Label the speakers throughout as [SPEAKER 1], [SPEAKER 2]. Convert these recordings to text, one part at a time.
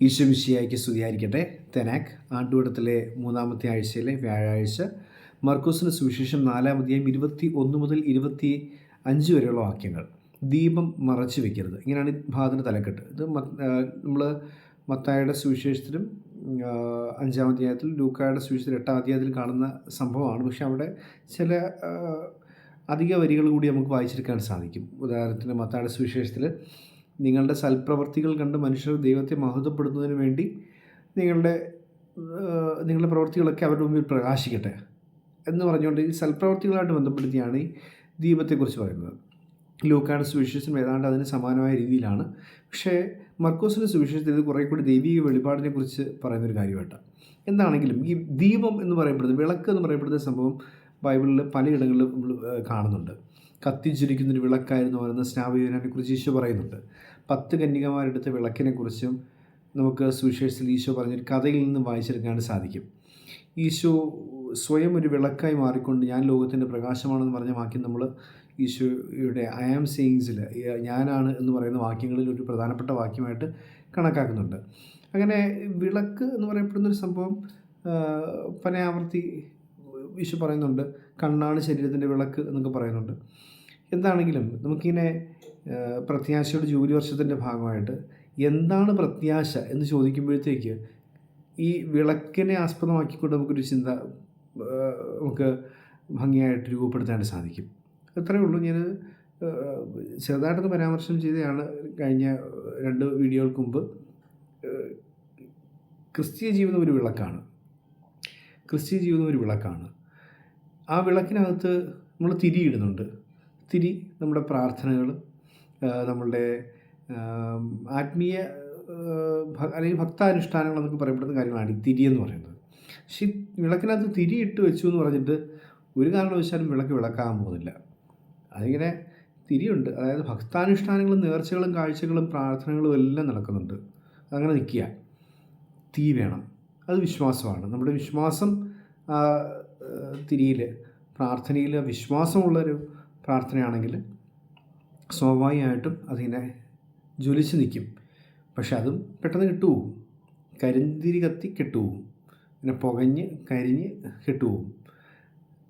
[SPEAKER 1] ഈശ്വമിശിയായിക്ക് സ്തുതിയായിരിക്കട്ടെ. തെനാക് ആണ്ടുവടത്തിലെ മൂന്നാമത്തെ ആഴ്ചയിലെ വ്യാഴാഴ്ച മർക്കോസിന് സുവിശേഷം നാലാമധ്യായം ഇരുപത്തി ഒന്ന് മുതൽ ഇരുപത്തി അഞ്ച് വരെയുള്ള വാക്യങ്ങൾ. ദീപം മറച്ചു വെക്കരുത്. ഇങ്ങനെയാണ് ഈ ഭാഗത്തിന്റെ തലക്കെട്ട്. ഇത് നമ്മൾ മത്തായുടെ സുവിശേഷത്തിലും അഞ്ചാം അധ്യായത്തിൽ ലൂക്കായുടെ സുവിശേഷത്തിൽ എട്ടാം അധ്യായത്തിൽ കാണുന്ന സംഭവമാണ്. പക്ഷെ അവിടെ ചില അധിക വരികൾ കൂടി നമുക്ക് വായിച്ചെടുക്കാൻ സാധിക്കും. ഉദാഹരണത്തിന് മത്തായുടെ സുവിശേഷത്തിൽ നിങ്ങളുടെ സൽപ്രവർത്തികൾ കണ്ട് മനുഷ്യർ ദൈവത്തെ മഹത്വപ്പെടുത്തുന്നതിന് വേണ്ടി നിങ്ങളുടെ നിങ്ങളുടെ പ്രവർത്തികളൊക്കെ അവരുടെ മുമ്പിൽ പ്രകാശിക്കട്ടെ എന്ന് പറഞ്ഞുകൊണ്ട് ഈ സൽപ്രവർത്തികളായിട്ട് ബന്ധപ്പെടുത്തിയാണ് ഈ ദീപത്തെക്കുറിച്ച് പറയുന്നത്. ലൂക്കാട് സുവിശേഷം ഏതാണ്ട് അതിന് സമാനമായ രീതിയിലാണ്. പക്ഷേ മർക്കോസിന്റെ സുവിശേഷത്തിൽ ഇത് കുറേ കൂടി ദൈവിക വെളിപാടിനെ കുറിച്ച് പറയുന്നൊരു കാര്യമായിട്ടാണ് എന്താണെങ്കിലും ഈ ദീപം എന്ന് പറയപ്പെടുന്നത് വിളക്ക് എന്ന് പറയപ്പെടുന്ന സംഭവം ബൈബിളിൽ പലയിടങ്ങളിലും കാണുന്നുണ്ട്. കത്തിച്ചിരിക്കുന്നൊരു വിളക്കായിരുന്നു പറയുന്ന സ്നാപകനെ കുറിച്ച് ഈശോ പറയുന്നുണ്ട്. പത്ത് കന്യകമാരെടുത്ത വിളക്കിനെ കുറിച്ചും നമുക്ക് സുവിശേഷത്തിൽ ഈശോ പറഞ്ഞൊരു കഥയിൽ നിന്നും വായിച്ചെടുക്കാൻ സാധിക്കും. ഈശോ സ്വയം ഒരു വിളക്കായി മാറിക്കൊണ്ട് ഞാൻ ലോകത്തിന്റെ പ്രകാശമാണെന്ന് പറഞ്ഞ വാക്യം നമ്മൾ ഈശോയുടെ ഐ ആം സെയിങ്സിൽ ഞാനാണ് എന്ന് പറയുന്ന വാക്യങ്ങളിൽ ഒരു പ്രധാനപ്പെട്ട വാക്യമായിട്ട് കണക്കാക്കുന്നുണ്ട്. അങ്ങനെ വിളക്ക് എന്ന് പറയപ്പെടുന്നൊരു സംഭവം ആ, ഈശോ പറയുന്നുണ്ട് കണ്ണാണ് ശരീരത്തിന്റെ വിളക്ക് എന്നൊക്കെ പറയുന്നുണ്ട്. എന്താണെങ്കിലും നമുക്കിങ്ങനെ പ്രത്യാശയുടെ ജൂബിലി വർഷത്തിന്റെ ഭാഗമായിട്ട് എന്താണ് പ്രത്യാശ എന്ന് ചോദിക്കുമ്പോഴത്തേക്ക് ഈ വിളക്കിനെ ആസ്പദമാക്കിക്കൊണ്ട് നമുക്കൊരു ചിന്ത നമുക്ക് ഭംഗിയായിട്ട് രൂപപ്പെടുത്താൻ സാധിക്കും. അത്രയേ ഉള്ളൂ. ഞാൻ ചെറുതായിട്ടൊന്ന് പരാമർശം ചെയ്തതാണ് കഴിഞ്ഞ രണ്ട് വീഡിയോകൾക്ക് മുമ്പ്. ക്രിസ്തീയ ജീവിതം ഒരു വിളക്കാണ്. ക്രിസ്തീയ ജീവിതം ഒരു വിളക്കാണ്. ആ വിളക്കിനകത്ത് നമ്മൾ തിരിയിടുന്നുണ്ട് തിരി നമ്മുടെ പ്രാർത്ഥനകൾ നമ്മളുടെ ആത്മീയ അല്ലെങ്കിൽ ഭക്താനുഷ്ഠാനങ്ങൾ എന്നൊക്കെ പറയപ്പെടുന്ന കാര്യങ്ങളാണ് ഈ തിരി എന്ന് പറയുന്നത്. പക്ഷേ വിളക്കിനകത്ത് തിരി ഇട്ട് വെച്ചു എന്ന് പറഞ്ഞിട്ട് ഒരു കാരണവശാലും വിളക്ക് വിളക്കാൻ പോകുന്നില്ല. അതിങ്ങനെ തിരിയുണ്ട് അതായത് ഭക്താനുഷ്ഠാനങ്ങളും നേർച്ചകളും കാഴ്ചകളും പ്രാർത്ഥനകളും എല്ലാം നടക്കുന്നുണ്ട്. അങ്ങനെ നിൽക്കുക. തീ വേണം. അത് വിശ്വാസമാണ്. നമ്മുടെ വിശ്വാസം തിരിയിൽ പ്രാർത്ഥനയിൽ വിശ്വാസമുള്ളൊരു പ്രാർത്ഥനയാണെങ്കിൽ സ്വാഭാവികമായിട്ടും അതിനെ ജ്വലിച്ച് നിൽക്കും. പക്ഷെ അതും പെട്ടെന്ന് കെട്ടുപോകും കരിന്തിരി കത്തി കെട്ടുപോകും പിന്നെ പുകഞ്ഞ് കരിഞ്ഞ് കെട്ടുപോകും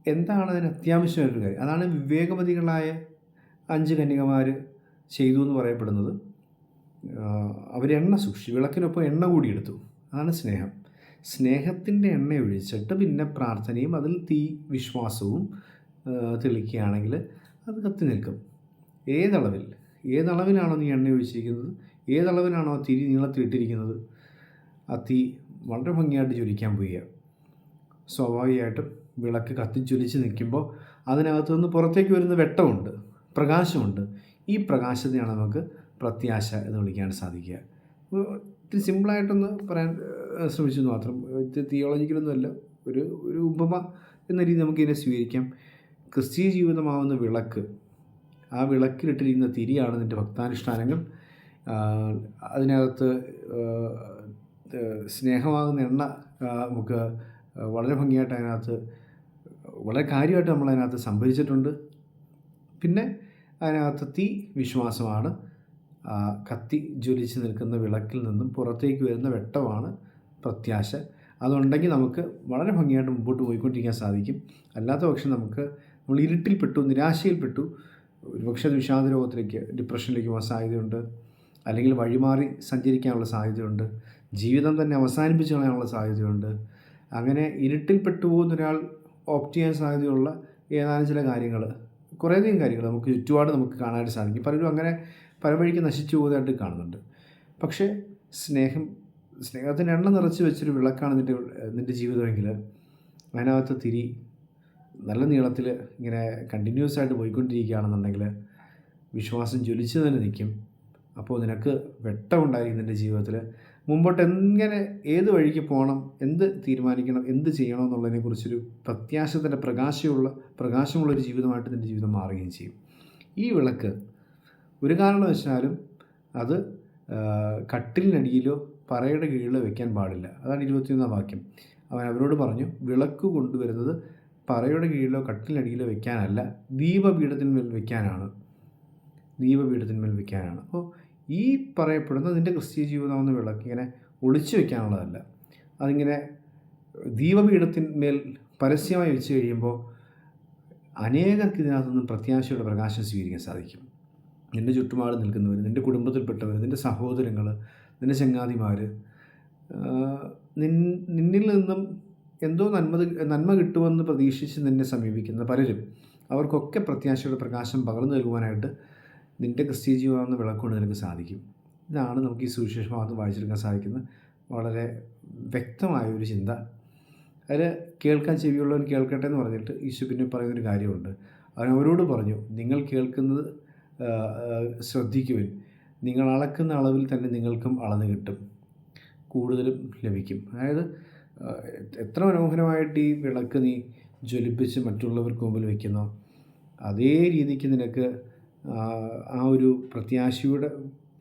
[SPEAKER 1] എന്താണ് അതിന് അത്യാവശ്യമായിട്ടൊരു കാര്യം? അതാണ് വിവേകമതികളായ അഞ്ച് കന്യകമാർ ചെയ്തു എന്ന് പറയപ്പെടുന്നത്. അവർ എണ്ണ സൂക്ഷിച്ചു. വിളക്കിനൊപ്പം എണ്ണ കൂടി എടുത്തു അതാണ് സ്നേഹം. സ്നേഹത്തിന്റെ എണ്ണ ഒഴിച്ചിട്ട് പിന്നെ പ്രാർത്ഥനയും അതിൽ തീ വിശ്വാസവും തെളിക്കുകയാണെങ്കിൽ അത് കത്തി നിൽക്കും. ഏതളവിൽ? ഏതളവിലാണോ നീ എണ്ണ ഒഴിച്ചിരിക്കുന്നത്? ഏതളവിലാണോ തിരി നീളത്തിലിട്ടിരിക്കുന്നത് ആ തീ വളരെ ഭംഗിയായിട്ട് ജ്വലിക്കാൻ പോവുക സ്വാഭാവികമായിട്ടും വിളക്ക് കത്തിജ്വലിച്ച് നിൽക്കുമ്പോൾ അതിനകത്തു നിന്ന് പുറത്തേക്ക് വരുന്ന വെട്ടമുണ്ട് പ്രകാശമുണ്ട്. ഈ പ്രകാശത്തെയാണ് നമുക്ക് പ്രത്യാശ എന്ന് വിളിക്കാൻ സാധിക്കുക. ഇത്തിരി സിമ്പിളായിട്ടൊന്ന് പറയാൻ ശ്രമിച്ചു മാത്രം. ഇത് തിയോളജിക്കലൊന്നുമല്ല. ഒരു ഒരു ഉപമ എന്ന രീതി നമുക്കിതിനെ സ്വീകരിക്കാം. ക്രിസ്തീയ ജീവിതമാവുന്ന വിളക്ക്. ആ വിളക്കിലിട്ടിരിക്കുന്ന തിരിയാണ് നിന്റെ ഭക്താനുഷ്ഠാനങ്ങൾ. അതിനകത്ത് സ്നേഹമാകുന്ന എണ്ണ നമുക്ക് വളരെ ഭംഗിയായിട്ട് അതിനകത്ത് വളരെ കാര്യമായിട്ട് നമ്മൾ അതിനകത്ത് സംഭരിച്ചിട്ടുണ്ട്. പിന്നെ അതിനകത്ത് തീ വിശ്വാസമാണ്. കത്തി ജ്വലിച്ച് നിൽക്കുന്ന വിളക്കിൽ നിന്നും പുറത്തേക്ക് വരുന്ന വെട്ടമാണ്. പ്രത്യാശ. അതുണ്ടെങ്കിൽ നമുക്ക് വളരെ ഭംഗിയായിട്ട് മുമ്പോട്ട് പോയിക്കൊണ്ടിരിക്കാൻ സാധിക്കും. അല്ലാത്ത പക്ഷം നമുക്ക് നമ്മൾ ഇരുട്ടിൽപ്പെട്ടു നിരാശയിൽപ്പെട്ടു ഒരുപക്ഷെ വിഷാദ രോഗത്തിലേക്ക് ഡിപ്രഷനിലേക്ക് പോകാൻ സാധ്യതയുണ്ട്. അല്ലെങ്കിൽ വഴിമാറി സഞ്ചരിക്കാനുള്ള സാധ്യതയുണ്ട്. ജീവിതം തന്നെ അവസാനിപ്പിച്ച് കളയാനുള്ള സാധ്യതയുണ്ട്. അങ്ങനെ ഇരുട്ടിൽപ്പെട്ടു പോകുന്ന ഒരാൾ ഓപ്റ്റ് ചെയ്യാൻ സാധ്യതയുള്ള ഏതാനും ചില കാര്യങ്ങൾ കുറേയധികം കാര്യങ്ങൾ നമുക്ക് ചുറ്റുപാട് നമുക്ക് കാണാനായിട്ട് സാധിക്കും. പലരും അങ്ങനെ പല വഴിക്ക് നശിച്ചു പോകുന്നതായിട്ട് കാണുന്നുണ്ട്. പക്ഷേ സ്നേഹം സ്നേഹത്തിന്റെ എണ്ണ നിറച്ച് വെച്ചൊരു വിളക്കാണ് നിന്റെ നിന്റെ ജീവിതമെങ്കിൽ അതിനകത്ത് തിരി നല്ല നീളത്തിൽ ഇങ്ങനെ കണ്ടിന്യൂസ് ആയിട്ട് പോയിക്കൊണ്ടിരിക്കുകയാണെന്നുണ്ടെങ്കിൽ വിശ്വാസം ജ്വലിച്ച് തന്നെ നിൽക്കും. അപ്പോൾ നിനക്ക് വെട്ടമുണ്ടായിരിക്കും നിന്റെ ജീവിതത്തിൽ. മുമ്പോട്ട് എങ്ങനെ ഏത് വഴിക്ക് പോകണം എന്ത് തീരുമാനിക്കണം എന്ത് ചെയ്യണം എന്നുള്ളതിനെക്കുറിച്ചൊരു പ്രത്യാശത്തിന്റെ പ്രകാശമുള്ള പ്രകാശമുള്ളൊരു ജീവിതമായിട്ട് നിന്റെ ജീവിതം മാറുകയും ചെയ്യും. ഈ വിളക്ക് ഒരു കാരണവശാലും അത് കട്ടിലിനടിയിലോ പറയുടെ കീഴിലോ വെക്കാൻ പാടില്ല. അതാണ് ഇരുപത്തിയൊന്നാം വാക്യം. അവൻ അവരോട് പറഞ്ഞു വിളക്ക് കൊണ്ടുവരുന്നത് പറയുടെ കീഴിലോ കട്ടിലിനടിയിലോ വെക്കാനല്ല ദീപപീഠത്തിന്മേൽ വെക്കാനാണ്. ദീപപീഠത്തിന്മേൽ വെക്കാനാണ്. അപ്പോൾ ഈ പറയപ്പെടുന്ന നിന്റെ ക്രിസ്തീയ ജീവിതമെന്ന വിളക്ക് ഇങ്ങനെ ഒളിച്ചു വയ്ക്കാനുള്ളതല്ല അതിങ്ങനെ ദീപപീഠത്തിന്മേൽ പരസ്യമായി വെച്ച് കഴിയുമ്പോൾ അനേകർക്ക് ഇതിനകത്തുനിന്ന് പ്രത്യാശയുടെ പ്രകാശം സ്വീകരിക്കാൻ സാധിക്കും. നിന്റെ ചുറ്റുപാട് നിൽക്കുന്നവർ നിന്റെ കുടുംബത്തിൽപ്പെട്ടവർ നിന്റെ സഹോദരങ്ങൾ നിന്റെ ചങ്ങാതിമാർ നിൻ നിന്നിൽ നിന്നും എന്തോ നന്മ നന്മ കിട്ടുമെന്ന് പ്രതീക്ഷിച്ച് നിന്നെ സമീപിക്കുന്ന പലരും അവർക്കൊക്കെ പ്രത്യാശയുടെ പ്രകാശം പകർന്നു നൽകുവാനായിട്ട് നിന്റെ ക്രിസ്ത്യ ജീവിതമെന്ന വിളക്കൊണ്ട് നിനക്ക് സാധിക്കും. ഇതാണ് നമുക്ക് ഈ സുവിശേഷ ഭാഗത്ത് വായിച്ചെടുക്കാൻ സാധിക്കുന്ന വളരെ വ്യക്തമായ ഒരു ചിന്ത. അതിൽ കേൾക്കാൻ ചെവിയുള്ളവൻ കേൾക്കട്ടെ എന്ന് പറഞ്ഞിട്ട് ഈശോ പിന്നെ പറയുന്നൊരു കാര്യമുണ്ട്. അവൻ അവരോട് പറഞ്ഞു നിങ്ങൾ കേൾക്കുന്നത് ശ്രദ്ധിക്കുവിൻ. നിങ്ങൾ അളക്കുന്ന അളവിൽ തന്നെ നിങ്ങൾക്കും അളന്ന് കിട്ടും. കൂടുതലും ലഭിക്കും. അതായത് എത്ര മനോഹരമായിട്ട് ഈ വിളക്ക് നീ ജ്വലിപ്പിച്ച് മറ്റുള്ളവർക്ക് മുമ്പിൽ വയ്ക്കുന്നോ അതേ രീതിക്ക് നിനക്ക് ആ, ഒരു പ്രത്യാശയുടെ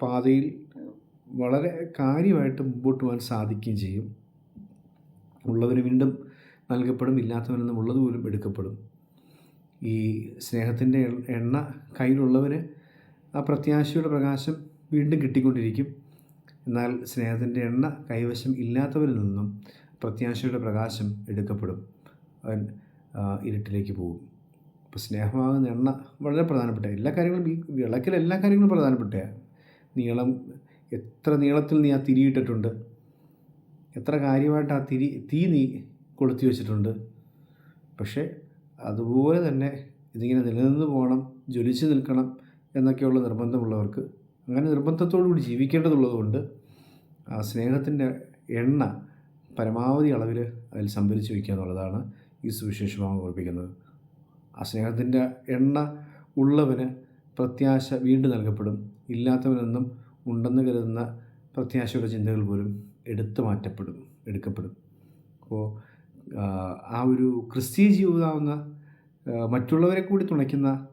[SPEAKER 1] പാതയിൽ വളരെ കാര്യമായിട്ട് മുമ്പോട്ട് പോകാൻ സാധിക്കുകയും ചെയ്യും. ഉള്ളവന് വീണ്ടും നൽകപ്പെടും ഇല്ലാത്തവനെന്നും ഉള്ളതുപോലും ഉള്ളത് പോലും എടുക്കപ്പെടും. ഈ സ്നേഹത്തിന്റെ എണ്ണ കയ്യിലുള്ളവന് ആ പ്രത്യാശയുടെ പ്രകാശം വീണ്ടും കിട്ടിക്കൊണ്ടിരിക്കും. എന്നാൽ സ്നേഹത്തിന്റെ എണ്ണ കൈവശം ഇല്ലാത്തവരിൽ നിന്നും പ്രത്യാശയുടെ പ്രകാശം എടുക്കപ്പെടും. അവൻ ഇരുട്ടിലേക്ക് പോകും. അപ്പോൾ സ്നേഹമാകുന്ന എണ്ണ വളരെ പ്രധാനപ്പെട്ട എല്ലാ കാര്യങ്ങളും ഈ വിളക്കിൽ എല്ലാ കാര്യങ്ങളും പ്രധാനപ്പെട്ട നീളം എത്ര നീളത്തിൽ നീ ആ തിരിയിട്ടിട്ടുണ്ട് എത്ര കാര്യമായിട്ട് ആ തിരി തീ നീ കൊളുത്തി വെച്ചിട്ടുണ്ട്? പക്ഷേ അതുപോലെ തന്നെ ഇതിങ്ങനെ നിലനിന്ന് പോകണം ജ്വലിച്ച് നിൽക്കണം എന്നൊക്കെയുള്ള നിർബന്ധമുള്ളവർക്ക് അങ്ങനെ നിർബന്ധത്തോടു കൂടി ജീവിക്കേണ്ടതുള്ളതുകൊണ്ട് ആ സ്നേഹത്തിന്റെ എണ്ണ പരമാവധി അളവിൽ അതിൽ സംഭരിച്ച് വയ്ക്കുക എന്നുള്ളതാണ് ഈ സുവിശേഷമായി ഓർപ്പിക്കുന്നത്. ആ സ്നേഹത്തിന്റെ എണ്ണ ഉള്ളവന് പ്രത്യാശ വീണ്ടും നൽകപ്പെടും. ഇല്ലാത്തവനൊന്നും ഉണ്ടെന്ന് കരുതുന്ന പ്രത്യാശയുടെ ചിന്തകൾ പോലും എടുത്തു മാറ്റപ്പെടും എടുക്കപ്പെടും. അപ്പോൾ ആ ഒരു ക്രിസ്തീയ ജീവിതാവുന്ന മറ്റുള്ളവരെ കൂടി തുണയ്ക്കുന്ന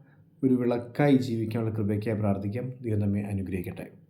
[SPEAKER 1] ഒരു വിളക്കായി ജീവിക്കാനുള്ള കൃപയ്ക്കായി പ്രാർത്ഥിക്കാം. ദൈവം നമ്മെ അനുഗ്രഹിക്കട്ടെ.